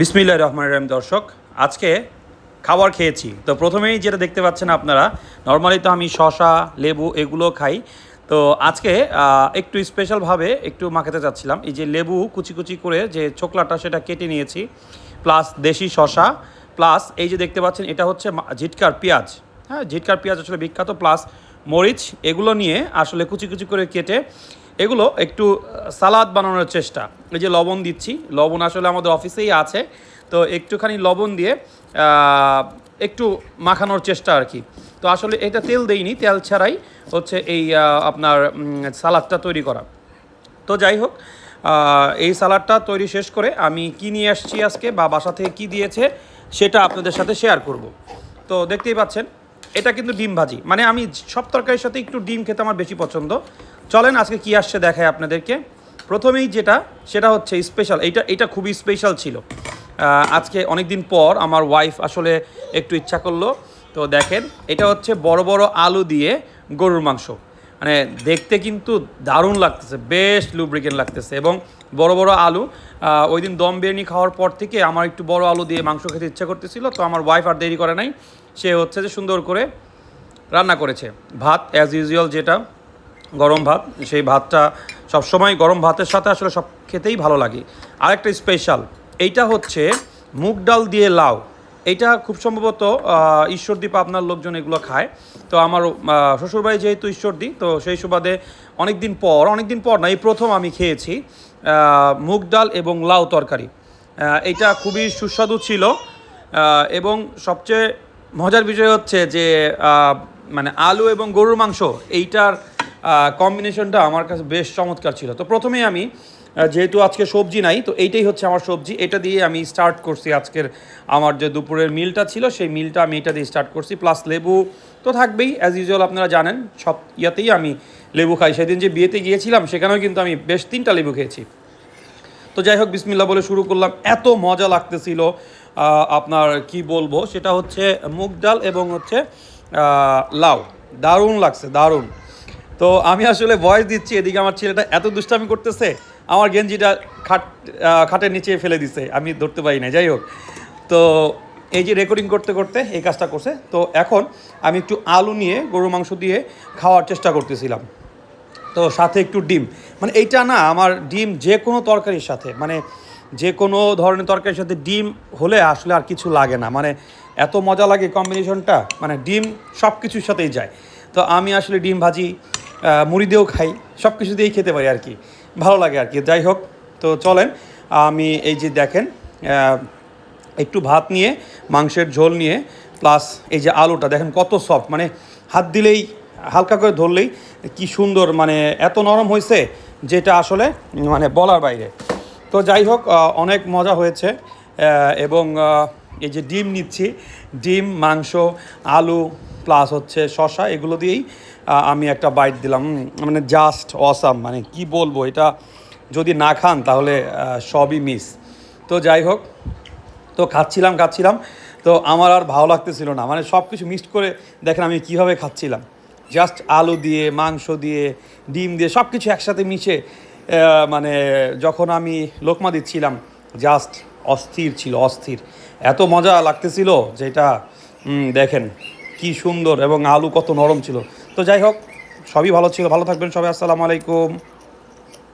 বিসমিল্লাহ রহমান রহিম, দর্শক, আজকে খাবার খেয়েছি। তো প্রথমেই যেটা দেখতে পাচ্ছেন আপনারা, নর্মালি তো আমি শশা লেবু এগুলো খাই। তো আজকে একটু স্পেশালভাবে একটু মাখাতে চাচ্ছিলাম। এই যে লেবু কুচি কুচি করে যে ছোকলাটা সেটা কেটে নিয়েছি প্লাস দেশি শশা প্লাস এই যে দেখতে পাচ্ছেন এটা হচ্ছে ঝিটকার পেঁয়াজ। হ্যাঁ ঝিটকার পেঁয়াজ আসলে বিখ্যাত প্লাস মরিচ এগুলো নিয়ে আসলে কুচি কুচি করে কেটে এগুলো একটু সালাদ বানানোর চেষ্টা। এই যে লবণ দিচ্ছি, লবণ আসলে আমাদের অফিসেই আছে। তো একটুখানি লবণ দিয়ে একটু মাখানোর চেষ্টা আর কি। তো আসলে এটা তেল দেইনি, তেল ছাড়াই হচ্ছে এই আপনার সালাদটা তৈরি করা। তো যাই হোক এই সালাডটা তৈরি শেষ করে আমি কি নিয়ে আসছি আজকে বা বাসা থেকে কি দিয়েছে সেটা আপনাদের সাথে শেয়ার করব। তো দেখতেই পাচ্ছেন, এটা কিন্তু ডিম ভাজি। মানে আমি সব তরকারির সাথে একটু ডিম খেতে আমার বেশি পছন্দ। চলেন আজকে কি আসছে দেখায় আপনাদেরকে। প্রথমেই যেটা, সেটা হচ্ছে স্পেশাল এইটা এটা খুবই স্পেশাল ছিল। আজকে অনেক দিন পর আমার ওয়াইফ আসলে একটু ইচ্ছা করল। তো দেখেন, এটা হচ্ছে বড় বড় আলু দিয়ে গরুর মাংস। মানে দেখতে কিন্তু দারুণ লাগতেছে, বেশ লুব্রিকেন লাগতেছে এবং বড় বড় আলু ওই দিন দম বিরিয়ানি খাওয়ার পর থেকে আমার একটু বড় আলু দিয়ে মাংস খেতে ইচ্ছা করতেছিল। তো আমার ওয়াইফ আর দেরি করে নাই। সে হচ্ছে যে সুন্দর করে রান্না করেছে। ভাত অ্যাজ ইউজুয়াল যেটা গরম ভাত সেই ভাতটা সবসময় গরম ভাতের সাথে আসলে সব খেতেই ভালো লাগে। আরেকটা স্পেশাল এইটা হচ্ছে মুগ ডাল দিয়ে লাউ। এইটা খুব সম্ভবত আহ, ঈশ্বরদীপ আপনার লোকজন এগুলো খায়। তো আমার শ্বশুরবাড়ি যেহেতু ঈশ্বরদী তো সেই সুবাদে অনেক দিন পর অনেক দিন পর না এই প্রথম আমি খেয়েছি মুগ ডাল এবং লাউ তরকারি। এইটা খুবই সুস্বাদু ছিল এবং সবচেয়ে মজার বিষয় হচ্ছে যে মানে আলু এবং গরুর মাংস এইটার কম্বিনেশনটা আমার কাছে বেশ চমৎকার ছিল। তো প্রথমেই আমি যেহেতু আজকে সবজি নাই, তো এইটাই হচ্ছে আমার সবজি। এটা দিয়ে আমি স্টার্ট করছি আজকের আমার যে দুপুরের মিলটা ছিল, সেই মিলটা আমি এটা দিয়ে স্টার্ট করছি প্লাস লেবু তো থাকবেই। অ্যাজ ইউজুয়াল আপনারা জানেন, সব ইয়াতেই আমি লেবু খাই। সেদিন যে বিয়েতে গিয়েছিলাম, সেখানেও কিন্তু আমি বেশ তিনটা লেবু খেয়েছি। তো যাই হোক বিসমিল্লা বলে শুরু করলাম। এত মজা লাগতেছিল আপনার কি বলব? সেটা হচ্ছে মুগ ডাল এবং হচ্ছে লাউ। দারুণ লাগছে, দারুণ। তো আমি আসলে ভয়েস দিচ্ছি, এদিকে আমার ছেলেটা এত দুষ্টামি করতেছে, আমার গেঞ্জিটা খাট খাটের নিচে ফেলে দিছে, আমি ধরতে পারি না যাই হোক। তো এই যে রেকর্ডিং করতে করতে এই কাজটা করছে, তো এখন আমি একটু আলু নিয়ে গরু মাংস দিয়ে খাওয়ার চেষ্টা করতেছিলাম। তো সাথে একটু ডিম মানে এইটা না, আমার ডিম যে কোনো তরকারির সাথে মানে যে কোনো ধরনের তরকারির সাথে ডিম হলে আসলে আর কিছু লাগে না মানে এত মজা লাগে কম্বিনেশনটা মানে ডিম সব কিছুর সাথেই যায়। তো আমি আসলে ডিম ভাজি মুড়ি দিয়েও খাই সব কিছু দিয়েই খেতে পারি আর কি ভালো লাগে আর কি যাই হোক, তো চলেন, আমি এই যে দেখেন একটু ভাত নিয়ে, মাংসের ঝোল নিয়ে প্লাস এই যে আলুটা, দেখেন কত সফট মানে হাত দিলেই, হালকা করে ধরলেই কি সুন্দর মানে এত নরম হয়েছে যেটা আসলে মানে বলার বাইরে। তো যাই হোক অনেক মজা হয়েছে এবং এই যে ডিম নিচ্ছি, ডিম, মাংস, আলু প্লাস হচ্ছে শশা, এগুলো দিয়েই আমি একটা বাইট দিলাম। মানে জাস্ট অসাম মানে কি বলব, এটা যদি না খান তাহলে সবই মিস তো যাই হোক, তো খাচ্ছিলাম খাচ্ছিলাম। তো আমার আর ভালো লাগতেছিল না। মানে সব কিছু মিক্সড করে দেখেন আমি কীভাবে খাচ্ছিলাম। জাস্ট আলু দিয়ে, মাংস দিয়ে, ডিম দিয়ে সব কিছু একসাথে মিশে মানে যখন আমি লোকমা দিচ্ছিলাম জাস্ট অস্থির ছিল, অস্থির। এত মজা লাগতেছিল যেটা দেখেন। কি সুন্দর এবং আলু কত নরম ছিল। তো যাই হোক, সবই ভালো ছিল। ভালো থাকবেন সবাই। আসসালামু আলাইকুম।